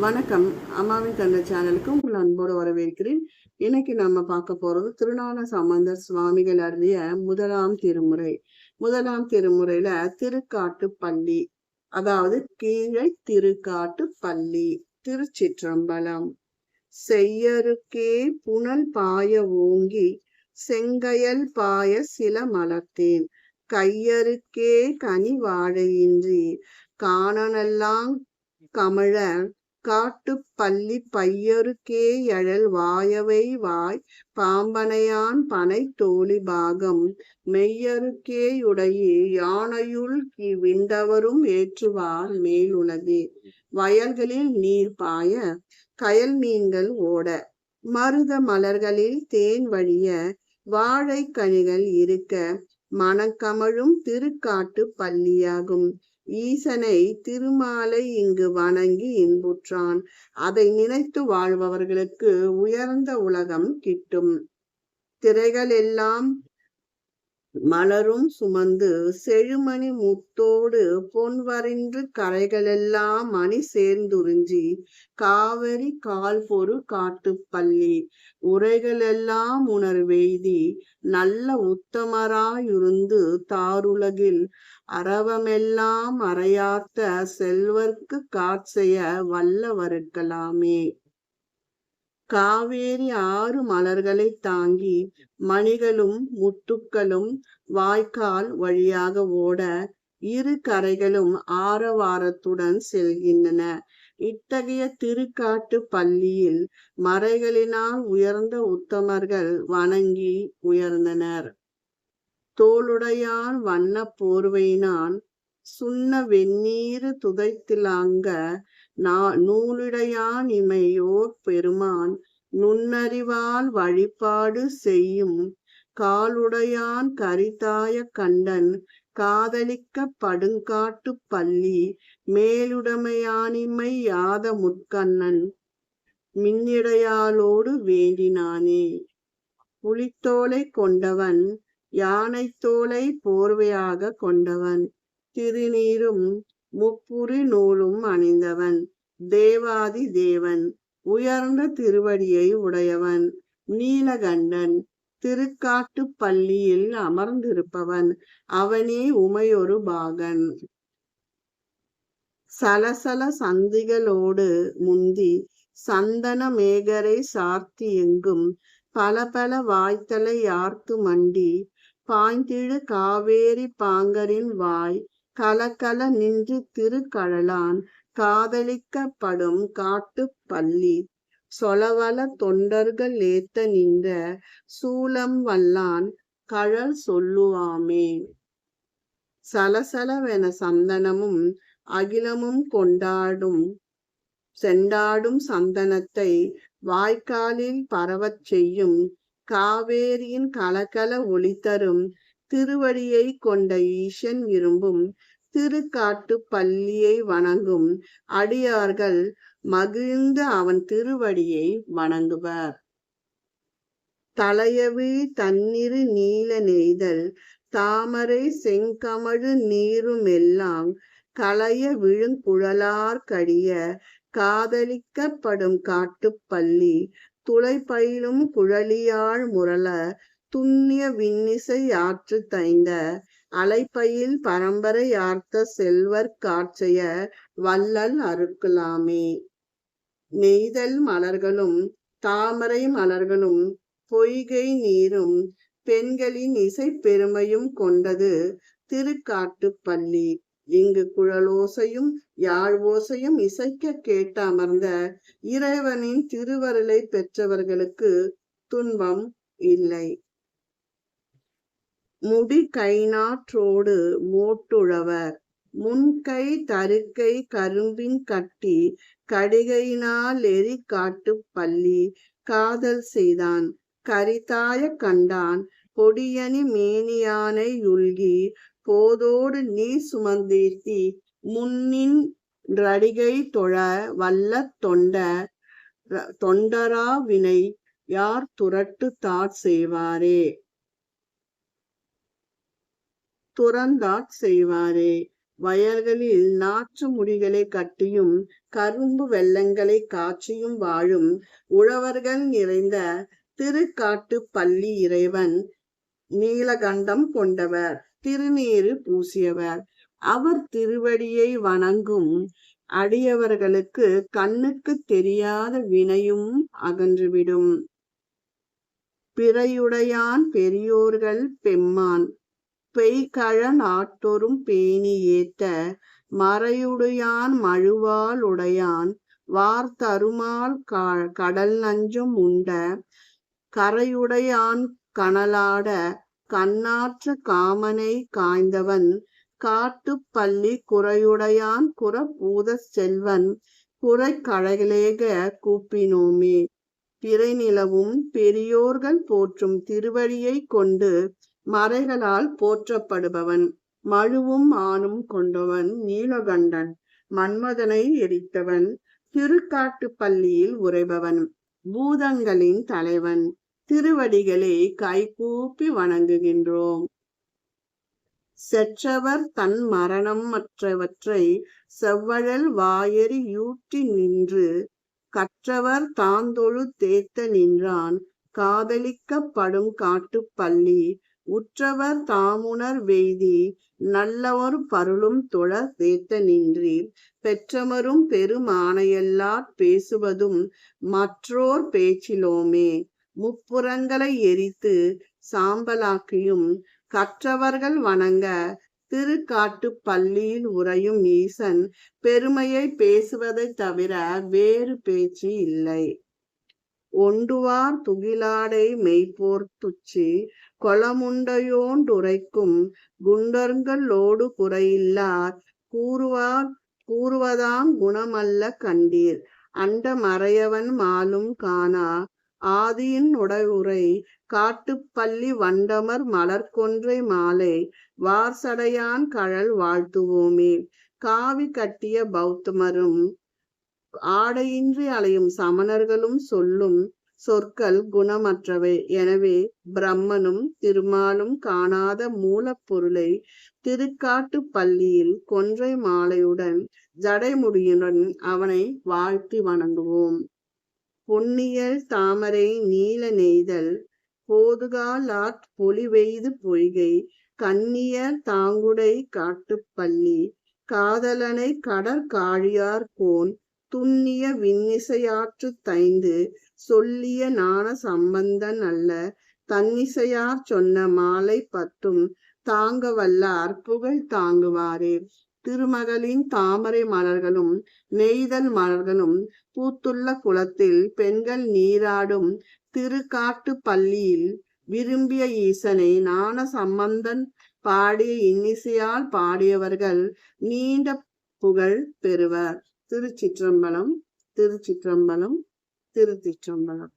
வணக்கம். அம்மாவின் தந்த சேனலுக்கு உங்கள் அன்போடு வரவேற்கிறேன். இன்னைக்கு நம்ம பார்க்க போறது திருநான சம்பந்தர் சுவாமிகள் அருளிய முதலாம் திருமுறை. முதலாம் திருமுறையில திருக்காட்டு பள்ளி அதாவது கீழே திருக்காட்டு பள்ளி திருச்சிற்றம்பலம். செய்யருக்கே புனல் பாய ஓங்கி செங்கையல் பாய சில மலர்த்தேன். கையருக்கே கனி வாழையின்றி காணனெல்லாம் கமழ காட்டு பள்ளி பையருக்கே எழல் வாயவை வாய் பாம்பனையான் பனை தோழி பாகம். மெய்யருக்கேயுடையே யானையுள் விண்டவரும் ஏற்றுவார் மேலுலகே. வயல்களில் நீர் பாய கயல் மீன்கள் ஓட. மருத மலர்களில் தேன் வழிய வாழை கனிகள் இருக்க. மனக்கமழும் திருக்காட்டு பள்ளியாகும். ஈசனை திருமாலை இங்கு வணங்கி இன்புற்றான். அதை நினைத்து வாழ்பவர்களுக்கு உயர்ந்த உலகம் கிட்டும். திரைகள் எல்லாம் மலரும் சுமந்து செழுமணி முத்தோடு பொன்வரின்று கரைகளெல்லாம் மணி சேர்ந்துறிஞ்சி காவிரி கால் பொறு காட்டுப்பள்ளி உரைகளெல்லாம் உணர்வெய்தி நல்ல உத்தமராயிருந்து தாருலகில் அறவமெல்லாம் அறையார்த்த செல்வர்க்கு காட்செய்ய வல்லவருக்கலாமே. காவேரி ஆறு மலர்களை தாங்கி மணிகளும் முத்துக்களும் வாய்க்கால் வழியாக ஓட இரு கரைகளும் ஆரவாரத்துடன் செல்கின்றன. இத்தகைய திருக்காட்டு பள்ளியில் மறைகளினால் உயர்ந்த உத்தமர்கள் வணங்கி உயர்ந்தனர். தோளுடையான் வண்ண போர்வையினான் சுண்ண வெந்நீர் துதைத்திலாங்க நா இமையோர் பெருமான் நுண்ணறிவால் வழிபாடு செய்யும் காலுடையான் கரிதாய கண்டன் காதலிக்க படுங்காட்டு பள்ளி மேலுடைமையானிமை யாத முற்கண்ணன் மின்னிடையாலோடு வேண்டினானே. புலித்தோலை கொண்டவன் யானை தோலை போர்வையாக கொண்டவன் திருநீரும் முப்புரி நூலும் அணிந்தவன். தேவாதி தேவன். உயர்ந்த திருவடியை உடையவன். நீலகண்டன். திருக்காட்டு பள்ளியில் அமர்ந்திருப்பவன். அவனே உமையொரு பாகன். சலசல சந்திகளோடு முந்தி சந்தன மேகரை சார்த்தி எங்கும் பல பல வாய்த்தலை யார்த்து மண்டி. பாய்ந்திழு காவேரி பாங்கரின் வாய் கலக்கல நின்று திருக்கழலான் காதலிக்கப்படும் காட்டு பள்ளி. சொலவல தொண்டர்கள் ஏத்த நின்ற சூலம் வல்லான் கழல் சொல்லுவாமே. சலசலவென சந்தனமும் அகிலமும் கொண்டாடும் செண்டாடும் சந்தனத்தை வாய்க்காலில் பரவச் செய்யும் காவேரியின் கலக்கல ஒளி தரும் திருவடியை கொண்ட ஈசன் விரும்பும் திருக்காட்டு பள்ளியை வணங்கும் அடியார்கள் மகிழ்ந்து அவன் திருவடியை வணங்குவர். தலையவி தன்னிரு நீல நெய்தல் தாமரை செங்கமழு நீருமெல்லாம் களைய விழுங்குழலார் கடிய காதலிக்கப்படும் காட்டுப்பள்ளி துளை பயிலும் குழலியாழ் முரள துண்ணிய விண்ணிசை ஆற்று தைந்த அலைப்பையில் பரம்பரை ஆர்த்த செல்வர் காட்சிய வள்ளல் அறுக்கலாமே. நெய்தல் மலர்களும் தாமரை மலர்களும் பொய்கை நீரும் பெண்களின் இசை பெருமையும் கொண்டது திருக்காட்டு பள்ளி. இங்கு குழலோசையும் யாழ் ஓசையும் இசைக்க கேட்டு அமர்ந்த இறைவனின் திருவருளை பெற்றவர்களுக்கு துன்பம் இல்லை. முடி கைநாற்றோடு ஓட்டுழவர் முன்கை தருக்கை கரும்பின் கட்டி கடிகையினால் எரி காட்டு பள்ளி காதல் செய்தான். கரிதாய கண்டான் பொடியணி மேனியானை உள்கி போதோடு நீ சுமந்தீர்த்தி முன்னின் ரடிகை தொழ வல்ல தொண்ட தொண்டரா வினை யார் துரட்டு தாட் செய்வாரே. துறந்தாற் செய்வாரே. வயல்களில் நாற்று முடிகளை கட்டியும் கரும்பு வெள்ளங்களை காய்ச்சியும் வாழும் உழவர்கள் நிறைந்த திருக்காட்டு பள்ளி இறைவன் நீலகண்டம் கொண்டவர் திருநீறு பூசியவர். அவர் திருவடியை வணங்கும் அடியவர்களுக்கு கண்ணுக்கு தெரியாத வினையும் அகன்றுவிடும். பிறையுடையான் பெரியோர்கள் பெம்மான் பெய்கழ நாட்டொரும் பேணி ஏத்த மறையுடையான் மழுவால் உடையான் வார்த்தருமால் கடல் நஞ்சும் உண்ட கரையுடையான் கனலாட கண்ணாற்ற காமனை காய்ந்தவன் காட்டுப்பள்ளி குறையுடையான் குறபூத செல்வன் குறை கழகிலேக கூப்பினோமே. பிறை நிலவும் பெரியோர்கள் போற்றும் திருவடியை கொண்டு மறைகளால் போற்றப்படுபவன் மழுவும் ஆணும் கொண்டவன் நீலகண்டன் மன்மதனை எரித்தவன் திருக்காட்டு பள்ளியில் உறைபவன் பூதங்களின் தலைவன் திருவடிகளை கைகூப்பி வணங்குகின்றோம். செற்றவர் தன் மரணம் மற்றவற்றை செவ்வழல் வாயறி யூட்டி நின்று கற்றவர் தாந்தொழு தேத்த நின்றான் காதலிக்கப்படும் காட்டுப்பள்ளி பள்ளி உற்றவர் தாமுணர் வெய்தி நல்லவர் பருளும் தொழ சேர்த்த நின்றி பெற்றமரும் பெருமானையெல்லாற் பேசுவதும் மற்றோர் பேச்சிலோமே. முப்புறங்களை எரித்து சாம்பலாக்கியும் கற்றவர்கள் வணங்க திருக்காட்டு பள்ளியில் உறையும் ஈசன் பெருமையை பேசுவதைத் தவிர வேறு பேச்சு இல்லை. ஒண்டுவார் துகிலாடை மெய்ப்போர் துச்சி கொளமுண்டையோண்டுரைக்கும் குண்டர்களோடு குறையில்லார் கூறுவார் கூறுவதாம் குணமல்ல கண்டீர். அண்ட மறையவன் மாலும் காணா ஆதியின் உடையுரை காட்டுப்பள்ளி வண்டமர் மலர்கொன்றை மாலை வார்சடையான் கழல் வாழ்த்துவோமே. காவி கட்டிய பௌத்தமரும் ஆடையின்றி அலையும் சமணர்களும் சொல்லும் சொற்கள் குணமற்றவை. எனவே பிரம்மனும் திருமாலும் காணாத மூலப்பொருளை திருக்காட்டு பள்ளியில் கொன்றை மாலையுடன் ஜடைமுடியுடன் அவனை வாழ்த்தி வணங்குவோம். பொன்னியல் தாமரை நீல நெய்தல் போதுகாலாற் பொலிவெய்து பொய்கை கண்ணியர் தாங்குடை காட்டுப்பள்ளி காதலனை கடற்காழியார் கோன் துண்ணிய விண்ணிசையாற்று தைந்து சொல்லிய ஞான சம்பந்தன் அல்ல. தன்னிசையார் சொன்ன மாலை பத்தும் தாங்க வல்லார் புகழ் தாங்குவாரே. திருமகளின் தாமரை மலர்களும் நெய்தல் மலர்களும் பூத்துள்ள குளத்தில் பெண்கள் நீராடும் திருக்காட்டு பள்ளியில் விரும்பிய ஈசனை ஞான சம்பந்தன் பாடிய இன்னிசையால் பாடியவர்கள் நீண்ட புகழ் பெறுவர். திருச்சிற்றம்பலம் திருச்சிற்றம்பலம் திருச்சிற்றம்பலம்.